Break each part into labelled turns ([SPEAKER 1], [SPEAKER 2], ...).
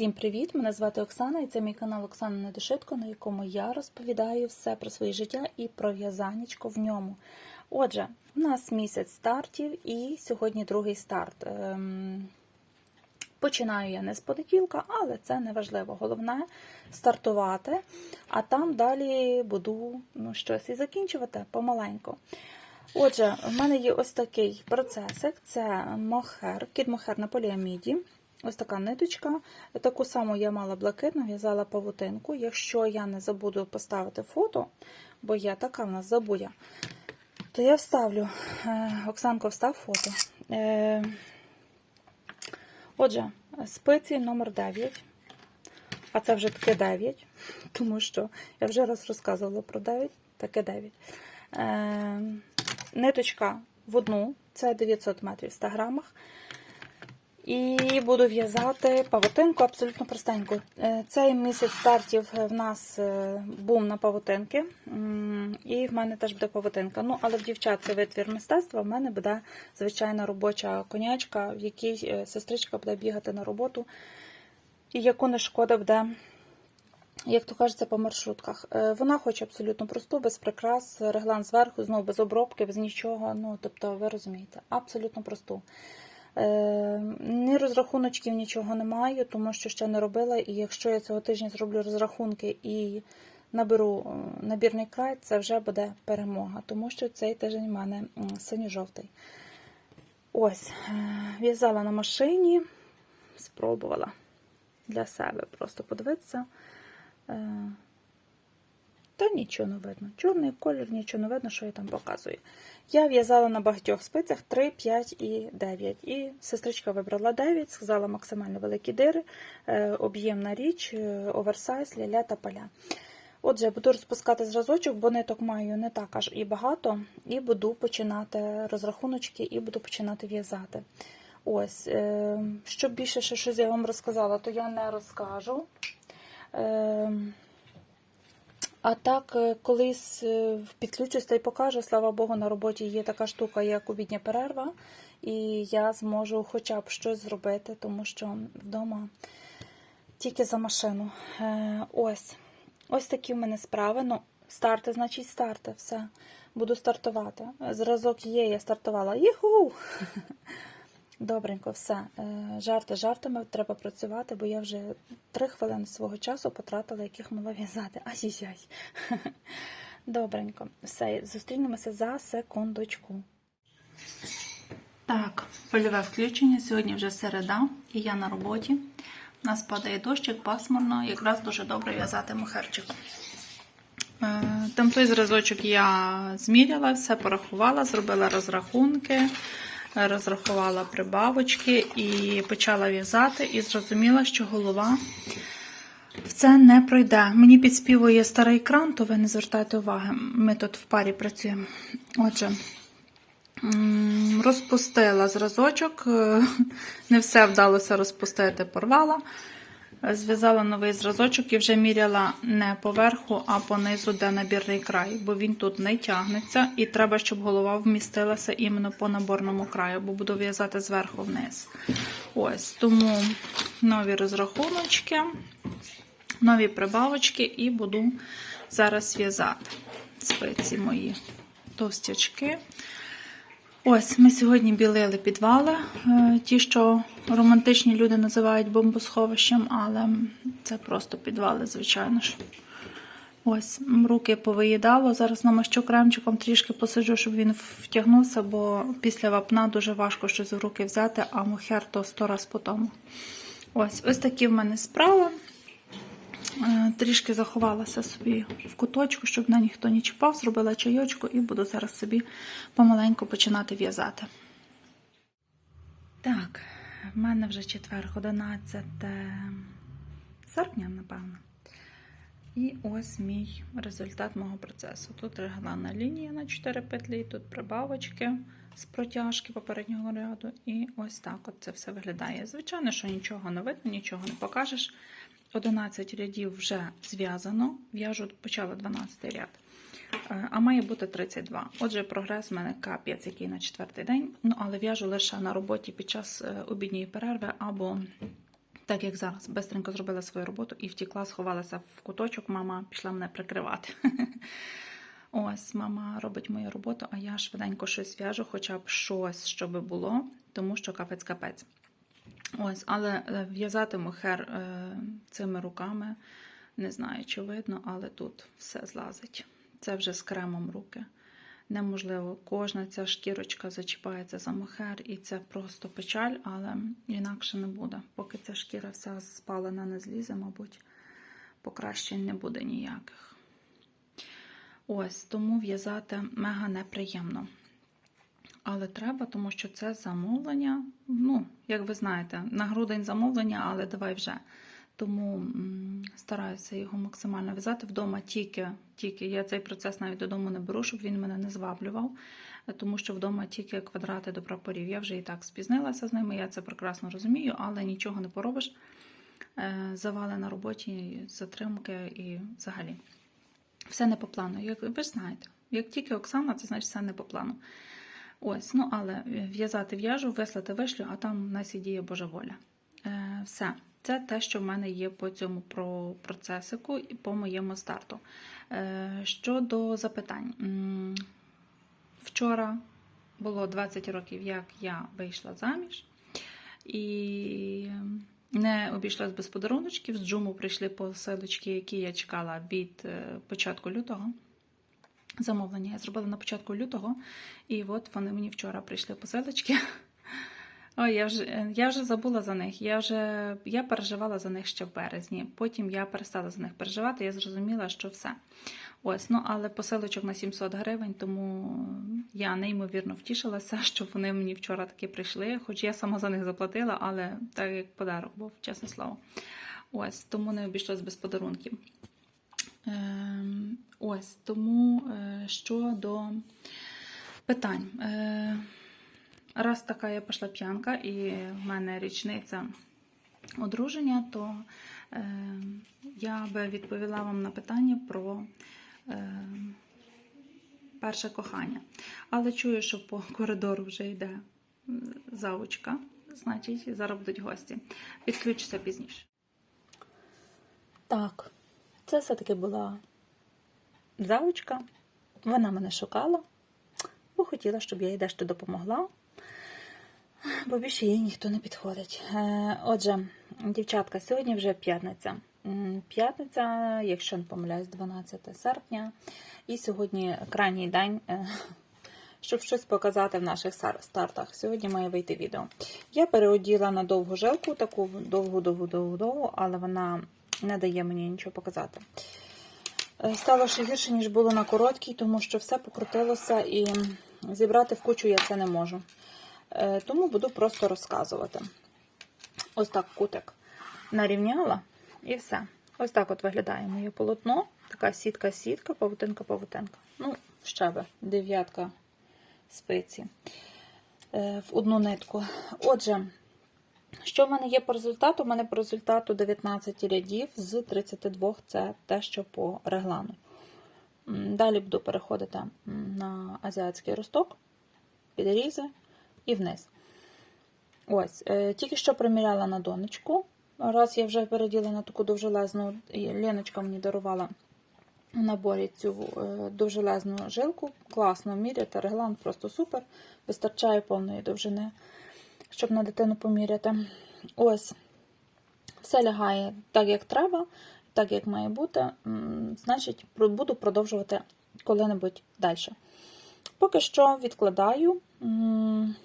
[SPEAKER 1] Всім привіт! Мене звати Оксана і це мій канал Оксана Недошитко, на якому я розповідаю все про своє життя і про в'язанечко в ньому. Отже, у нас місяць стартів і сьогодні другий старт. Ем, Починаю я не з понеділка, але це не важливо. Головне стартувати, а там далі буду ну, щось і закінчувати помаленьку. Отже, в мене є ось такий процесик: це мохер, кід мохер на поліаміді. Ось така ниточка. Таку саму я мала блакитну, в'язала павутинку. Якщо я не забуду поставити фото, бо я така в нас забудя, то я вставлю. Е, Оксанко, встав фото. Е, Отже, спиці номер 9. А це вже таке 9, тому що я вже раз розказувала про 9, таке 9. Е, ниточка в одну, це 900 метрів в 100 грамах. І буду в'язати павутинку абсолютно простеньку. Е, Цей місяць стартів в нас е, бум на павутинки, і в мене теж буде павутинка. Ну, але в дівчат це витвір мистецтва, в мене буде звичайна робоча конячка, в якій е, сестричка буде бігати на роботу, і яку не шкода буде як то кажеться, по маршрутках. Вона хоче абсолютно просту, без прикрас, реглан зверху, знову без обробки, без нічого. Ну, тобто, ви розумієте, абсолютно просту. Е, Ні розрахуночків нічого немає, тому що ще не робила. І якщо я цього тижня зроблю розрахунки і наберу е, набірний край, це вже буде перемога, тому що цей тиждень в мене синьо-жовтий. Ось, е, в'язала на машині, спробувала для себе просто подивитися. Та нічого не видно. Чорний колір, нічого не видно, що я там показую. Я в'язала на багатьох спицях 3, 5 і 9. І сестричка вибрала 9, сказала максимально великі дири, е, об'ємна річ, е, оверсайз, ляля та поля. Отже, буду розпускати зразочок, бо ниток маю не так аж і багато, і буду починати розрахуночки, і буду починати в'язати. Ось, е, щоб більше ще щось я вам розказала, то я не розкажу. А так, е, колись е, підключусь та й покажу, слава Богу, на роботі є така штука, як обідня перерва, і я зможу хоча б щось зробити, тому що вдома тільки за машину. Е, Ось. Ось такі в мене справи. Ну, старти, значить, старти, все. Буду стартувати. Зразок є, я стартувала. Їху! Добренько, все. Е, Жарти жартами треба працювати, бо я вже три хвилини свого часу потратила, яких мала в'язати. Ай-яй-яй. Добренько, все, зустрінемося за секундочку. Так, польове включення. Сьогодні вже середа, і я на роботі. У нас падає дощик, пасмурно, якраз дуже добре в'язати мухерчик. Е, Там той зразочок я зміряла, все порахувала, зробила розрахунки, розрахувала прибавочки і почала в'язати, і зрозуміла, що голова в це не пройде. Мені підспівує старий кран, то ви не звертайте уваги. Ми тут в парі працюємо. Отже, розпустила зразочок, не все вдалося розпустити, порвала. Зв'язала новий зразочок і вже міряла не поверху, а понизу, де набірний край, бо він тут не тягнеться, і треба, щоб голова вмістилася іменно по наборному краю, бо буду в'язати зверху вниз. Ось, тому нові розрахуночки, нові прибавочки, і буду зараз в'язати спиці мої товстячки. Ось, ми сьогодні білили підвали, е, ті, що романтичні люди називають бомбосховищем, але це просто підвали, звичайно ж. Ось, руки повиїдало. Зараз намащу кремчиком трішки посиджу, щоб він втягнувся, бо після вапна дуже важко щось в руки взяти, а мохер то сто раз по тому. Ось, ось такі в мене справи. Е, Трішки заховалася собі в куточку, щоб на ніхто не чіпав, зробила чайочку і буду зараз собі помаленьку починати в'язати. Так, в мене вже четвер, 11 серпня, напевно. І ось мій результат мого процесу. Тут регланна лінія на 4 петлі, тут прибавочки з протяжки попереднього ряду. І ось так от це все виглядає. Звичайно, що нічого не видно, нічого не покажеш. 11 рядів вже зв'язано. В'яжу почала 12 ряд. Е, А має бути 32. Отже, прогрес в мене капець, який на четвертий день. Ну, але в'яжу лише на роботі під час е, обідньої перерви або Так як зараз, бистренько зробила свою роботу і втікла, сховалася в куточок, мама пішла мене прикривати. Ось, мама робить мою роботу, а я швиденько щось в'яжу, хоча б щось, щоб було, тому що капець-капець. Ось, але е, в'язатиму хер е, цими руками. Не знаю, чи видно, але тут все злазить. Це вже з кремом руки. Неможливо, кожна ця шкірочка зачіпається за мохер, і це просто печаль, але інакше не буде. Поки ця шкіра вся спалена не злізе, мабуть, покращень не буде ніяких. Ось, тому в'язати мега неприємно. Але треба, тому що це замовлення. Ну, як ви знаєте, на грудень замовлення, але давай вже. Тому стараюся його максимально в'язати вдома тільки, тільки. Я цей процес навіть додому не беру, щоб він мене не зваблював, тому що вдома тільки квадрати до прапорів. Я вже і так спізнилася з ними, я це прекрасно розумію, але нічого не поробиш. Е, Завали на роботі, затримки і взагалі. Все не по плану. Як ви ж знаєте, як тільки Оксана, це значить все не по плану. Ось, ну але в'язати в'яжу, вислати вишлю, а там в нас і діє Божа воля. Е, все. Це те, що в мене є по цьому про процесику і по моєму старту. Е, щодо запитань. Вчора було 20 років, як я вийшла заміж, і не обійшлась без подаруночків. З Джуму прийшли посилочки, які я чекала від е, початку лютого. Замовлення я зробила на початку лютого, і от вони мені вчора прийшли посилочки. Ой, я вже, я вже забула за них. Я вже я переживала за них ще в березні. Потім я перестала за них переживати. Я зрозуміла, що все. Ось, ну але посилочок на 700 гривень, тому я неймовірно втішилася, що вони мені вчора таки прийшли. Хоч я сама за них заплатила, але так як подарок був, чесне слово. Ось, тому не обійшлось без подарунків. Ем, ось тому е, щодо питань. Е, раз така я пішла п'янка, і в мене річниця одруження, то е, я би відповіла вам на питання про перше кохання. Але чую, що по коридору вже йде заучка, значить, зараз будуть гості. Відключуся пізніше. Так, це все-таки була заучка. Вона мене шукала, бо хотіла, щоб я їй дещо допомогла бо більше їй ніхто не підходить. Е, Отже, дівчатка, сьогодні вже п'ятниця. П'ятниця, якщо не помиляюсь, 12 серпня. І сьогодні крайній день, е, щоб щось показати в наших стартах. Сьогодні має вийти відео. Я переоділа на довгу жилку, таку довгу-довгу-довгу-довгу, але вона не дає мені нічого показати. Е, Стало ще гірше, ніж було на короткій, тому що все покрутилося і зібрати в кучу я це не можу. Е, Тому буду просто розказувати. Ось так кутик нарівняла і все. Ось так от виглядає моє полотно. Така сітка-сітка, павутинка-павутинка. Ну, ще би, дев'ятка спиці е, в одну нитку. Отже, що в мене є по результату? У мене по результату 19 рядів з 32 це те, що по реглану. Далі буду переходити на азіатський росток, підрізи і вниз. Ось, е, тільки що приміряла на донечку. Раз я вже переділа на таку довжелезну, Леночка мені дарувала в наборі цю е, довжелезну жилку. Класно міряти, реглан просто супер. Вистачає повної довжини, щоб на дитину поміряти. Ось, все лягає так, як треба, так, як має бути. Значить, буду продовжувати коли-небудь далі. Поки що відкладаю,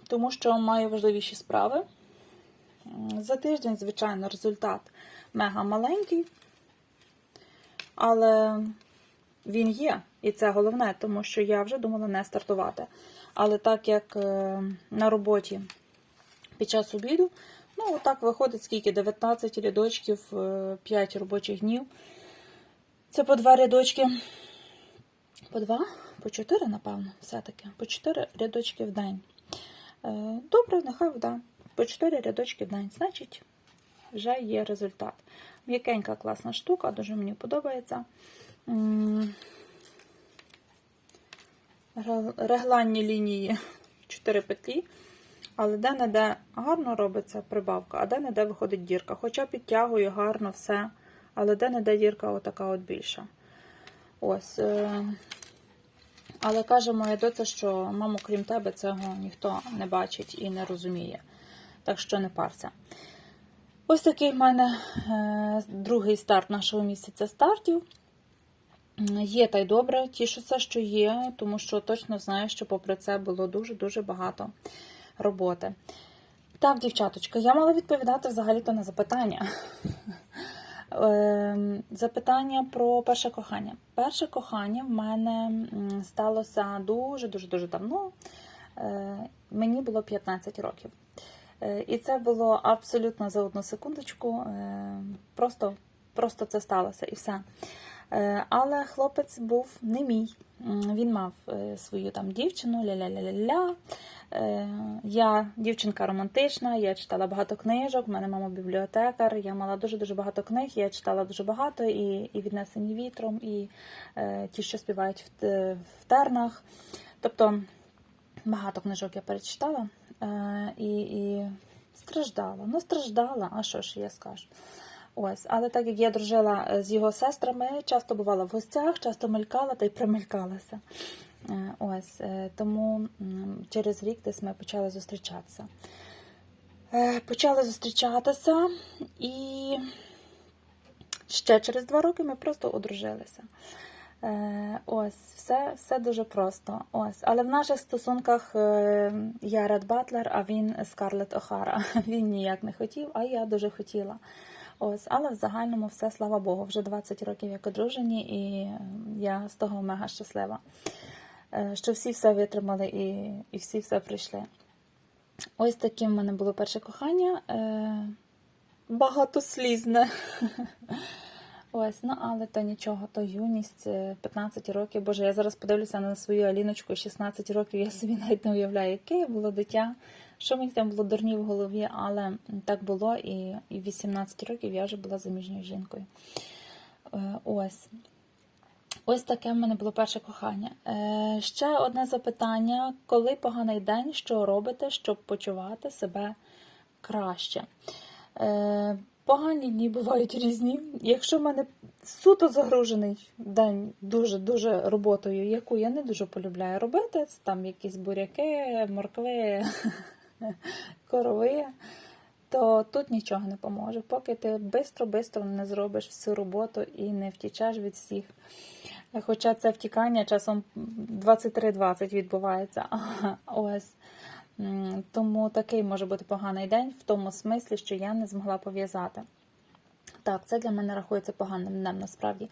[SPEAKER 1] тому що маю важливіші справи. За тиждень, звичайно, результат мега маленький, але він є, і це головне, тому що я вже думала не стартувати. Але так як е, на роботі під час обіду, ну, отак виходить скільки? 19 рядочків, 5 робочих днів. Це по два рядочки. По два? По чотири, напевно, все-таки. По чотири рядочки в день. Е, Добре, нехай вода. По чотири рядочки в день. Значить, вже є результат. М'якенька класна штука, дуже мені подобається. Регланні лінії 4 петлі. Але де-не-де гарно робиться прибавка, а де-не-де виходить дірка. Хоча підтягую гарно все, але де-не-де дірка отака от більша. Ось. е, Але каже моя доця, що мамо, крім тебе, цього ніхто не бачить і не розуміє. Так що не парся. Ось такий в мене е, другий старт нашого місяця стартів. Є та й добре, тішуся, що є, тому що точно знаю, що попри це було дуже-дуже багато роботи. Так, дівчаточка, я мала відповідати взагалі-то на запитання. Ем, Запитання про перше кохання. Перше кохання в мене сталося дуже-дуже дуже давно. Е, Мені було 15 років. Е, І це було абсолютно за одну секундочку. е, Просто, просто це сталося і все. Е, Але хлопець був не мій. Він мав е, свою там дівчину, ля-ля-ля-ля-ля. Е, Я дівчинка романтична, я читала багато книжок, в мене мама бібліотекар, я мала дуже-дуже багато книг, я читала дуже багато і, і віднесені вітром, і ті, що співають в, в тернах. Тобто багато книжок я перечитала і, і страждала. Ну, страждала, а що ж я скажу. Ось, але так як я дружила е, з його сестрами, часто бувала в гостях, часто мелькала та й примелькалася. Е, Ось, е, тому через рік десь ми почали зустрічатися. Почали зустрічатися і ще через два роки ми просто одружилися. Ось, все, все дуже просто. Ось. Але в наших стосунках я Ред Батлер, а він Скарлетт Охара. Він ніяк не хотів, а я дуже хотіла. Ось, але в загальному все, слава Богу, вже 20 років як одружені, і е, я з того мега щаслива. Е, Що всі все витримали і, і всі все прийшли. Ось таким в мене було перше кохання. Е, Багатослізне. Ось, ну але то нічого, то юність, е, 15 років. Боже, я зараз подивлюся на свою Аліночку 16 років, я собі навіть не уявляю, яке було дитя, що мені там було дурні в голові, але так було, і, в 18 років я вже була заміжньою жінкою. Е, Ось. Ось таке в мене було перше кохання. Е, ще одне запитання: коли поганий день, що робите, щоб почувати себе краще? Е, погані дні бувають різні. Якщо в мене суто загружений день дуже-дуже роботою, яку я не дуже полюбляю робити, це там якісь буряки, моркви, корови, то тут нічого не поможе. Поки ти бистро-бистро не зробиш всю роботу і не втічеш від всіх. Хоча це втікання часом 23.20 відбувається. Ось. Тому такий може бути поганий день в тому смислі, що я не змогла пов'язати. Так, це для мене рахується поганим днем насправді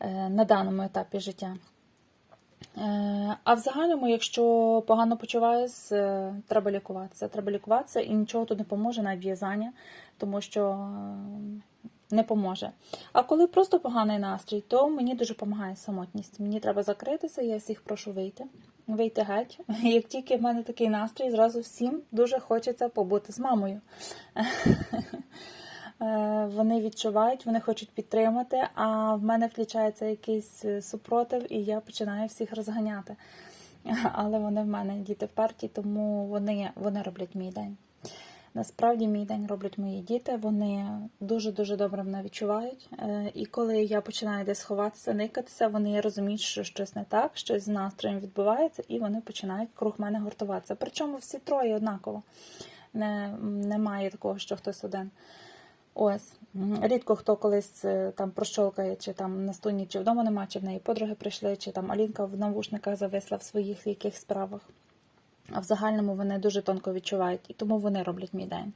[SPEAKER 1] е, на даному етапі життя. Е, А в загальному, якщо погано почуваюсь, е, треба лікуватися. Треба лікуватися і нічого тут не поможе, навіть в'язання, тому що е, не поможе. А коли просто поганий настрій, то мені дуже допомагає самотність. Мені треба закритися, я всіх прошу вийти. Вийти геть. Як тільки в мене такий настрій, зразу всім дуже хочеться побути з мамою. Е, Вони відчувають, вони хочуть підтримати, а в мене включається якийсь е, супротив, і я починаю всіх розганяти. Але вони в мене діти вперті, тому вони, вони роблять мій день. Насправді мій день роблять мої діти. Вони дуже-дуже добре мене відчувають. Е, І коли я починаю десь ховатися, никатися, вони розуміють, що щось не так, щось з настроєм відбувається, і вони починають круг мене гуртуватися. Причому всі троє однаково. Не, немає такого, що хтось один. Ось. Рідко хто колись е, там прощолкає, чи там на стуні, чи вдома нема, чи в неї подруги прийшли, чи там Алінка в навушниках зависла в своїх яких справах. А в загальному вони дуже тонко відчувають, і тому вони роблять мій день.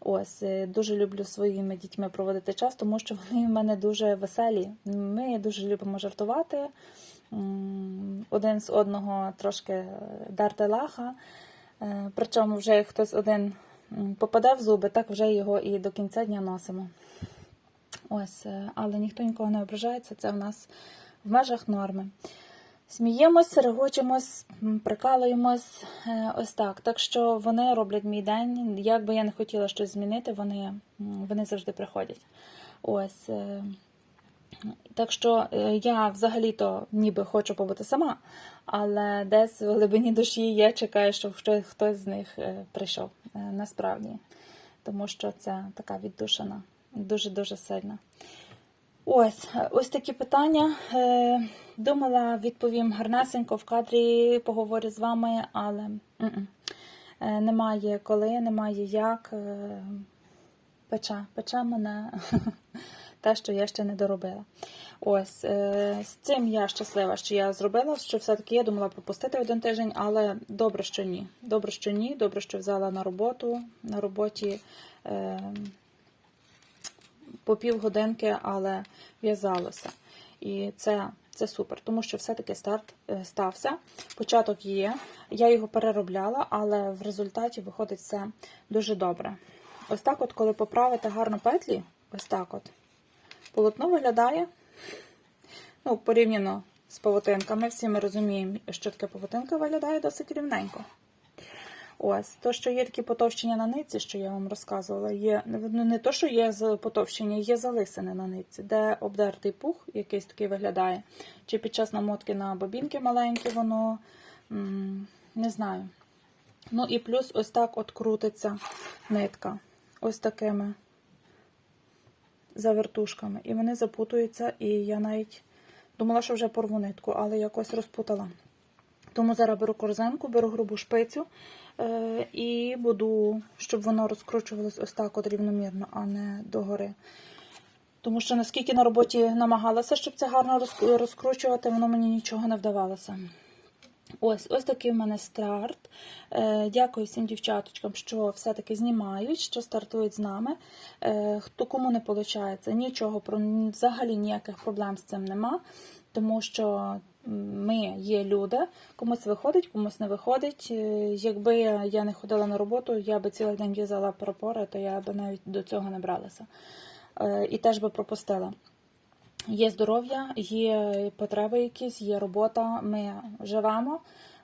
[SPEAKER 1] Ось е, дуже люблю своїми дітьми проводити час, тому що вони в мене дуже веселі. Ми дуже любимо жартувати. Один з одного трошки е, дарти лаха. Причому вже хтось один попаде в зуби, так вже його і до кінця дня носимо. Ось, е, але ніхто нікого не ображається, це в нас в межах норми. Сміємось, регочемось, прикалуємось. е, Ось так. Так що вони роблять мій день. Як би я не хотіла щось змінити, вони, вони завжди приходять. Ось. Так що е, я взагалі-то ніби хочу побути сама, але десь в глибині душі я чекаю, щоб хтось- з них е, прийшов е, насправді. Тому що це така віддушина, дуже-дуже сильна. Ось, ось такі питання. Думала, відповім гарнесенько в кадрі, поговорю з вами, але немає коли, немає як. Пече, пече мене те, що я ще не доробила. Ось е, з цим я щаслива, що я зробила, що все-таки я думала пропустити один тиждень, але добре, що ні. Добре, що ні, добре, що взяла на роботу. На роботі е, по півгодинки, але в'язалося. І це, це супер, тому що все-таки старт е, стався. Початок є. Я його переробляла, але в результаті виходить все дуже добре. Ось так, от, коли поправити гарно петлі, ось так от, полотно виглядає, ну, порівняно з павутинками. Всі ми розуміємо, що таке павутинка виглядає досить рівненько. Ось, то, що є такі потовщення на нитці, що я вам розказувала, є ну, не то, що є потовщення, є залисини на нитці, де обдертий пух, якийсь такий виглядає. Чи під час намотки на бобінки маленькі, воно не знаю. Ну і плюс ось так от крутиться нитка. Ось такими завертушками. І вони запутуються, і я навіть думала, що вже порву нитку, але якось розпутала. Тому зараз беру корзинку, беру грубу шпицю е, і буду, щоб воно розкручувалось ось так от рівномірно, а не догори. Тому що наскільки на роботі намагалася, щоб це гарно розкручувати, воно мені нічого не вдавалося. Ось, ось такий в мене старт. Е, дякую всім дівчаточкам, що все-таки знімають, що стартують з нами. Е, хто кому не виходить, нічого про взагалі ніяких проблем з цим нема, тому що ми є люди, комусь виходить, комусь не виходить. Е, Якби я не ходила на роботу, я би цілий день в'язала прапори, то я би навіть до цього не бралася. І теж би пропустила. Є здоров'я, є потреби якісь, є робота. Ми живемо,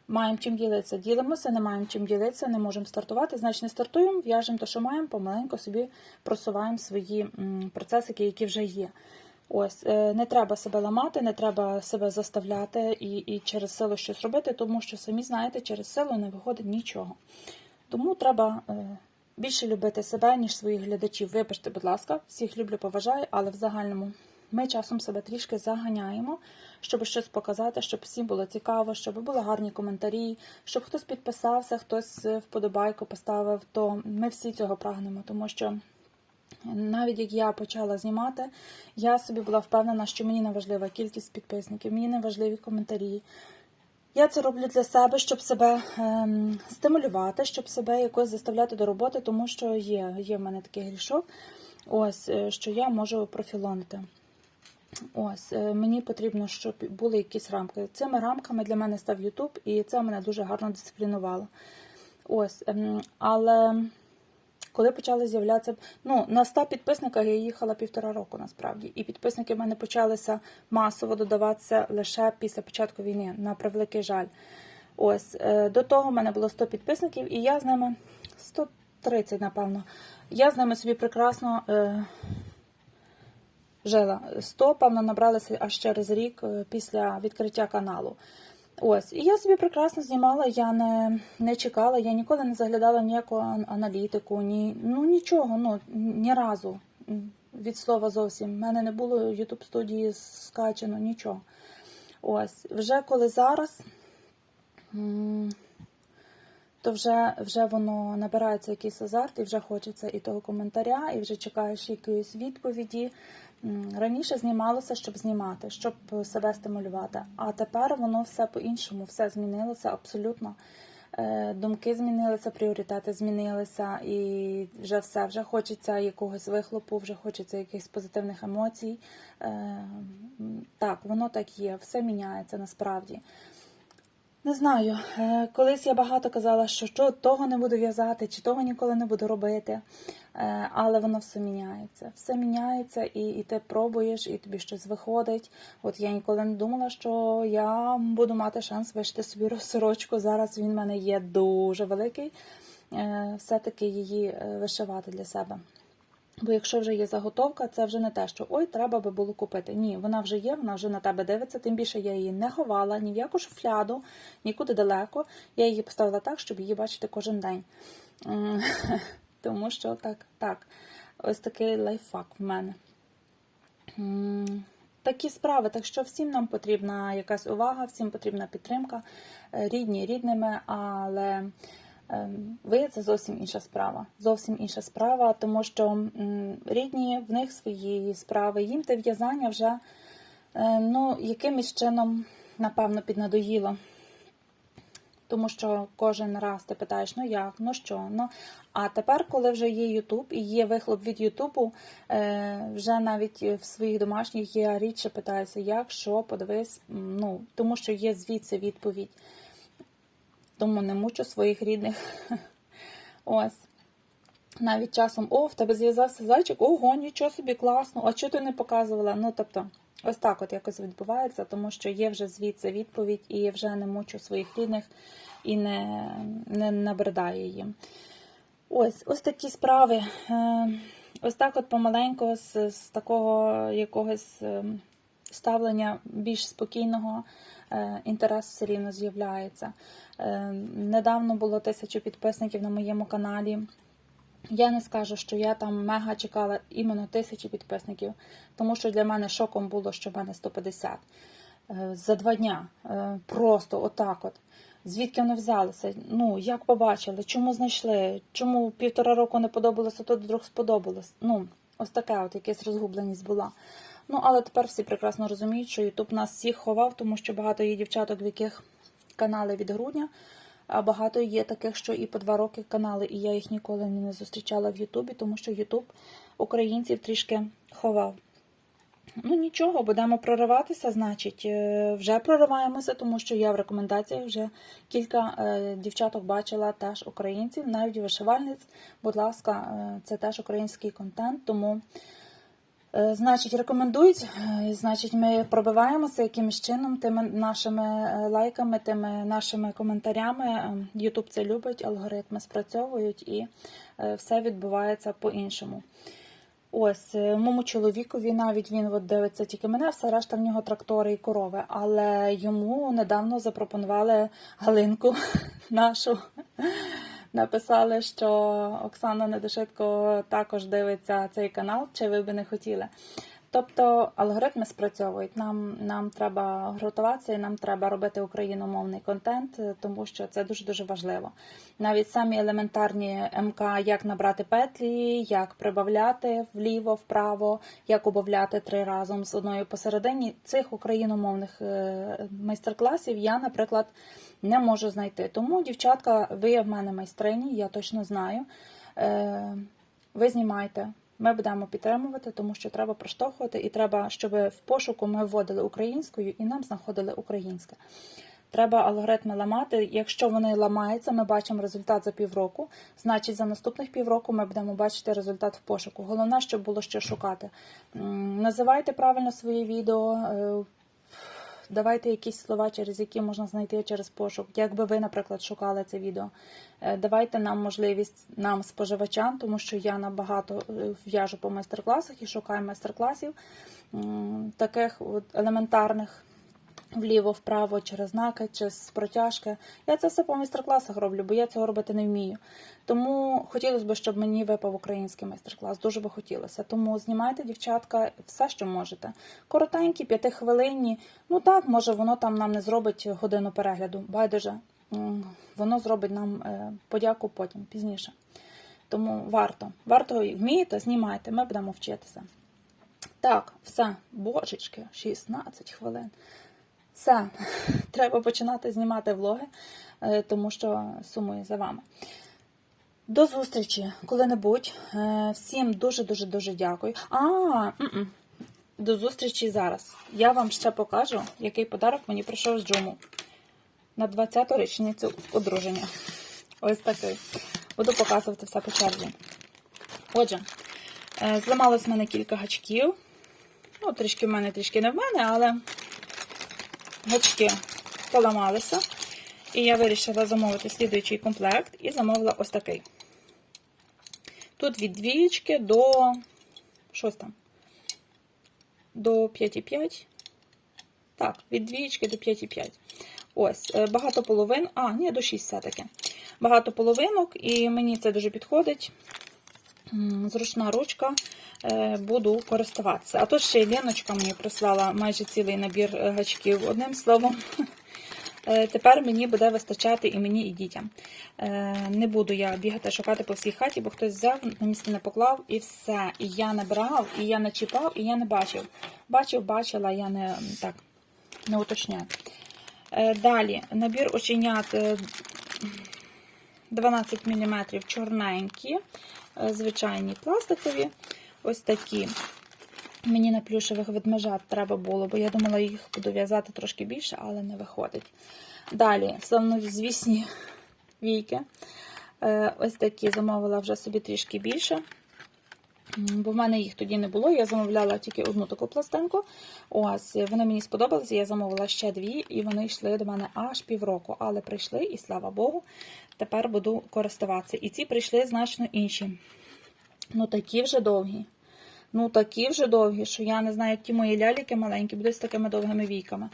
[SPEAKER 1] маємо чим ділитися. Ділимося, не маємо чим ділитися, не можемо стартувати. Значить, не стартуємо, в'яжемо те, що маємо, помаленьку собі просуваємо свої м, процесики, які вже є. Ось е, не треба себе ламати, не треба себе заставляти і, і через силу щось робити, тому що самі знаєте, через силу не виходить нічого. Тому треба е, більше любити себе, ніж своїх глядачів. Вибачте, будь ласка, всіх люблю, поважаю, але в загальному ми часом себе трішки заганяємо, щоб щось показати, щоб всім було цікаво, щоб були гарні коментарі, щоб хтось підписався, хтось е, вподобайку поставив. То ми всі цього прагнемо, тому що. Навіть як я почала знімати, я собі була впевнена, що мені не важлива кількість підписників, мені не важливі коментарі. Я це роблю для себе, щоб себе ем, стимулювати, щоб себе якось заставляти до роботи, тому що є, є в мене такий грішок, ось, е, що я можу профілонити. Ось, е, мені потрібно, щоб були якісь рамки. Цими рамками для мене став YouTube, і це мене дуже гарно дисциплінувало. Ось, ем, але коли почали з'являтися, ну, на 100 підписниках я їхала півтора року насправді. І підписники в мене почалися масово додаватися лише після початку війни, на превеликий жаль. Ось, е, до того в мене було 100 підписників, і я з ними 130, напевно. Я з ними собі прекрасно е, жила. 100, певно, набралися аж через рік е, після відкриття каналу. Ось, і я собі прекрасно знімала, я не, не чекала, я ніколи не заглядала ніяку аналітику, ні, ну нічого, ну ні разу. Від слова зовсім. У мене не було YouTube студії скачано, нічого. Ось, вже коли зараз, то вже, вже воно набирається якийсь азарт, і вже хочеться і того коментаря, і вже чекаєш якоїсь відповіді. Раніше знімалося, щоб знімати, щоб себе стимулювати. А тепер воно все по-іншому, все змінилося абсолютно. Е, Думки змінилися, пріоритети змінилися, і вже все, вже хочеться якогось вихлопу, вже хочеться якихось позитивних емоцій. Е, Так, воно так є, все міняється насправді. Не знаю. Е, Колись я багато казала, що, що того не буду в'язати, чи того ніколи не буду робити. Е, Але воно все міняється. Все міняється, і, і ти пробуєш, і тобі щось виходить. От я ніколи не думала, що я буду мати шанс вишити собі розсорочку. Зараз він в мене є дуже великий. Е, Все-таки її вишивати для себе. Бо якщо вже є заготовка, це вже не те, що ой, треба би було купити. Ні, вона вже є, вона вже на тебе дивиться. Тим більше я її не ховала ні в яку шуфляду, нікуди далеко. Я її поставила так, щоб її бачити кожен день. Тому що так, так, ось такий лайфхак в мене. Такі справи, так що всім нам потрібна якась увага, всім потрібна підтримка, Е, рідні рідними, але ви це зовсім інша справа. Зовсім інша справа, тому що рідні в них свої справи, їм те в'язання вже е, ну, якимось чином, напевно, піднадоїло. Тому що кожен раз ти питаєш, ну як, ну що, ну. А тепер, коли вже є Ютуб і є вихлоп від Ютубу, е, вже навіть в своїх домашніх я рідше питаюся, як, що, подивись, ну, тому що є звідси відповідь. Тому не мучу своїх рідних. Ось. Навіть часом, о, в тебе зв'язався зайчик, ого, нічого собі класно, а чого ти не показувала? Ну, тобто, ось так от якось відбувається, тому що є вже звідси відповідь, і я вже не мучу своїх рідних і не, не набридаю їм. Ось, ось такі справи. Е, Ось так от помаленьку, з, з такого якогось ем, ставлення більш спокійного, інтерес все рівно з'являється. Е, Недавно було тисячу підписників на моєму каналі. Я не скажу, що я там мега чекала іменно тисячі підписників, тому що для мене шоком було, що в мене 150 Е, за два дня. Е, Просто отак от. Звідки вони взялися? Ну, як побачили, чому знайшли, чому півтора року не подобалося, то вдруг сподобалось. Ну, ось таке от якась розгубленість була. Ну, але тепер всі прекрасно розуміють, що Ютуб нас всіх ховав, тому що багато є дівчаток, в яких канали від грудня, а багато є таких, що і по два роки канали, і я їх ніколи не зустрічала в Ютубі, тому що Ютуб українців трішки ховав. Ну нічого, будемо прориватися, значить, Е, вже прориваємося, тому що я в рекомендаціях вже кілька е, дівчаток бачила теж українців, навіть вишивальниць. Будь ласка, е, це теж український контент, тому. Е, Значить, рекомендують, е, значить, ми пробиваємося якимось чином тими нашими е, лайками, тими нашими коментарями. Ютуб це любить, алгоритми спрацьовують і все відбувається по-іншому. Ось, моєму чоловікові навіть він от дивиться тільки мене, все решта в нього трактори і корови. Але йому недавно запропонували Галинку нашу. Написали, що Оксана Недошитко також дивиться цей канал, чи ви би не хотіли. Тобто алгоритми спрацьовують. Нам, нам треба готуватися і нам треба робити україномовний контент, е, тому що це дуже дуже важливо. Навіть самі елементарні МК, як набрати петлі, як прибавляти вліво, вправо, як убавляти три разом з одною посередині. Цих україномовних е, майстер-класів я, наприклад, не можу знайти. Тому, дівчатка, ви в мене майстрині, я точно знаю. Е, Ви знімайте. Ми будемо підтримувати, тому що треба проштовхувати, і треба, щоб в пошуку ми вводили українською і нам знаходили українське. Треба алгоритми ламати. Якщо вони ламаються, ми бачимо результат за півроку. Значить, за наступних півроку ми будемо бачити результат в пошуку. Головне, щоб було що шукати. Називайте правильно своє відео. Давайте якісь слова, через які можна знайти через пошук. Якби ви, наприклад, шукали це відео. Е, Давайте нам можливість нам, споживачам, тому що я набагато е, в'яжу по майстер-класах і шукаю майстер-класів таких от елементарних. Вліво, вправо, через знаки, через протяжки. Я це все по майстер-класах роблю, бо я цього робити не вмію. Тому хотілося б, щоб мені випав український майстер-клас. Дуже би хотілося. Тому знімайте, дівчатка, все, що можете. Коротенькі, п'ятихвилинні. Ну так, може, воно там нам не зробить годину перегляду. Байдуже, воно зробить нам е, подяку потім, пізніше. Тому варто. Варто вмієте, знімайте, ми будемо вчитися. Так, все, божечки, 16 хвилин. Все, треба починати знімати влоги, е, тому що сумую за вами. До зустрічі коли-небудь. Е, Всім дуже-дуже дуже дякую. А, м-м. до зустрічі зараз. Я вам ще покажу, який подарок мені прийшов з Джуму на 20-ту річницю одруження. Ось такий. Буду показувати все по черзі. Отже, е, зламалось в мене кілька гачків. Ну, трішки в мене, трішки не в мене, але гачки поламалися. І я вирішила замовити слідуючий комплект і замовила ось такий. Тут від двієчки до. Щось там? До 5,5. Так, від двієчки до 5,5. Ось, е, багато половин. А, ні, до 6 все-таки. Багато половинок, і мені це дуже підходить. Зручна ручка, е, буду користуватися. А тут ще й мені прислала майже цілий набір е, гачків. Одним словом, е, тепер мені буде вистачати і мені, і дітям. Не буду я бігати шукати по всій хаті, бо хтось взяв, на місце не поклав і все. І я не брав, і я не чіпав, і я не бачив. Бачив, бачила, я не так не уточняю. Далі набір оченят е, 12 мм чорненькі, звичайні пластикові. Ось такі. Мені на плюшевих ведмежат треба було, бо я думала, їх буду в'язати трошки більше, але не виходить. Далі, славнозвісні війки. Е, Ось такі замовила вже собі трішки більше. Бо в мене їх тоді не було. Я замовляла тільки одну таку пластинку. Ось, вони мені сподобалися, я замовила ще дві, і вони йшли до мене аж півроку. Але прийшли, і слава Богу, тепер буду користуватися. І ці прийшли значно інші. Ну, такі вже довгі. Ну, такі вже довгі, що я не знаю, як ті мої ляліки маленькі будуть з такими довгими війками.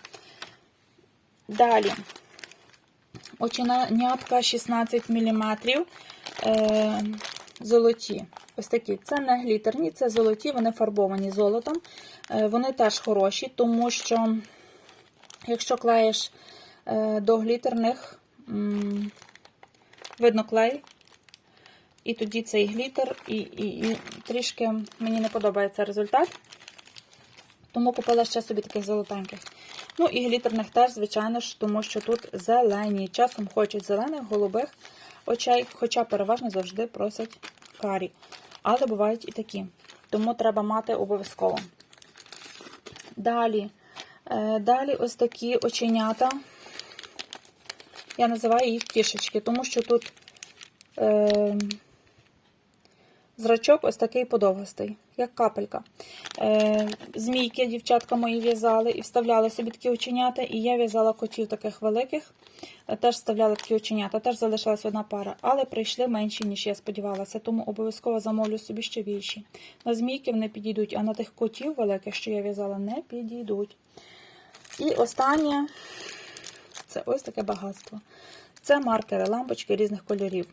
[SPEAKER 1] Далі. Оченятка 16 мм е, золоті. Ось такі. Це не глітерні, це золоті, вони фарбовані золотом. Е, вони теж хороші, тому що, якщо клеїш е, до глітерних, видно клей, і тоді цей глітер, і, і, і трішки мені не подобається результат. Тому купила ще собі таких золотеньких. Ну і глітерних теж, звичайно ж, тому що тут зелені. Часом хочуть зелених, голубих очей, хоча переважно завжди просять карі. Але бувають і такі. Тому треба мати обов'язково. Далі. Е, Далі ось такі оченята. Я називаю їх кішечки, тому що тут е, зрачок ось такий подовгостий, як капелька. Е, змійки дівчатка мої в'язали і вставляли собі такі оченята, і я в'язала котів таких великих, е, теж вставляла такі оченята, теж залишилась одна пара, але прийшли менші, ніж я сподівалася, тому обов'язково замовлю собі ще більші. На змійки вони підійдуть, а на тих котів великих, що я в'язала, не підійдуть. І останнє це ось таке багатство. Це маркери, лампочки різних кольорів.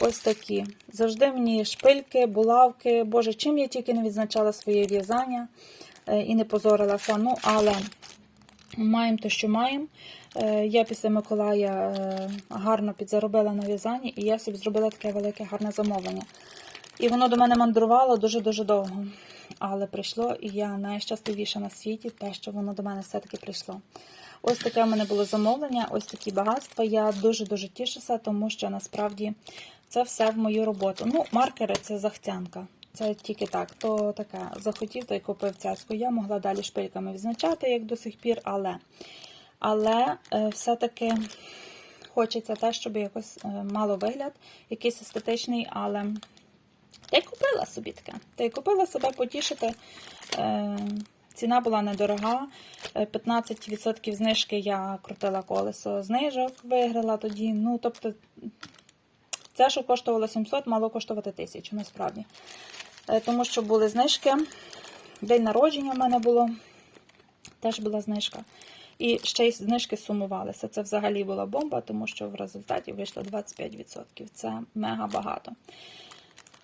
[SPEAKER 1] Ось такі. Завжди мені шпильки, булавки. Боже, чим я тільки не відзначала своє в'язання е, і не позорилася. Ну, але маємо те, що маємо. Е, Я після Миколая е, гарно підзаробила на в'язанні, і я собі зробила таке велике гарне замовлення. І воно до мене мандрувало дуже-дуже довго. Але прийшло, і я найщасливіша на світі, те, що воно до мене все-таки прийшло. Ось таке в мене було замовлення, ось такі багатства. Я дуже-дуже тішуся, тому що насправді це все в мою роботу. Ну, маркери це захтянка. Це тільки так. То таке захотів, то й купив цяцьку. Я могла далі шпильками відзначати, як до сих пір, але, але е, все-таки хочеться те, щоб якось е, мало вигляд, якийсь естетичний, але. Та й купила собі таке. Та й купила себе потішити. Е, ціна була недорога. Е, 15% знижки я крутила колесо знижок, виграла тоді. Ну, тобто, це, що коштувало 700, мало коштувати 1000, насправді. Е, тому що були знижки. День народження в мене було, теж була знижка. І ще й знижки сумувалися. Це взагалі була бомба, тому що в результаті вийшло 25%. Це мега багато.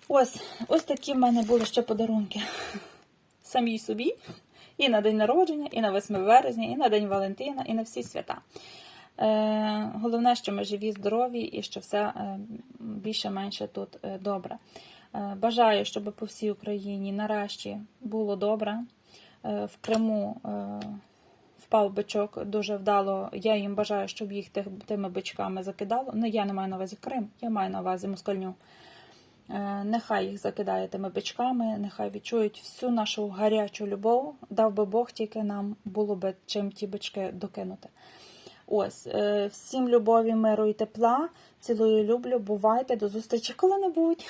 [SPEAKER 1] Ось ось такі в мене були ще подарунки. Самій собі. І на день народження, і на 8 березня, і на День Валентина, і на всі свята. Е, Головне, що ми живі, здорові і що все е, більше-менше тут е, добре. Е, бажаю, щоб по всій Україні нарешті було добре. Е, в Криму е, впав бичок дуже вдало. Я їм бажаю, щоб їх тими бичками закидало. Ну, я не маю на увазі Крим, я маю на увазі москальню. Е, Нехай їх закидає тими бичками, нехай відчують всю нашу гарячу любов. Дав би Бог, тільки нам було би чим ті бички докинути. Ось, е, всім любові, миру і тепла. Цілую, люблю. Бувайте, до зустрічі коли-небудь.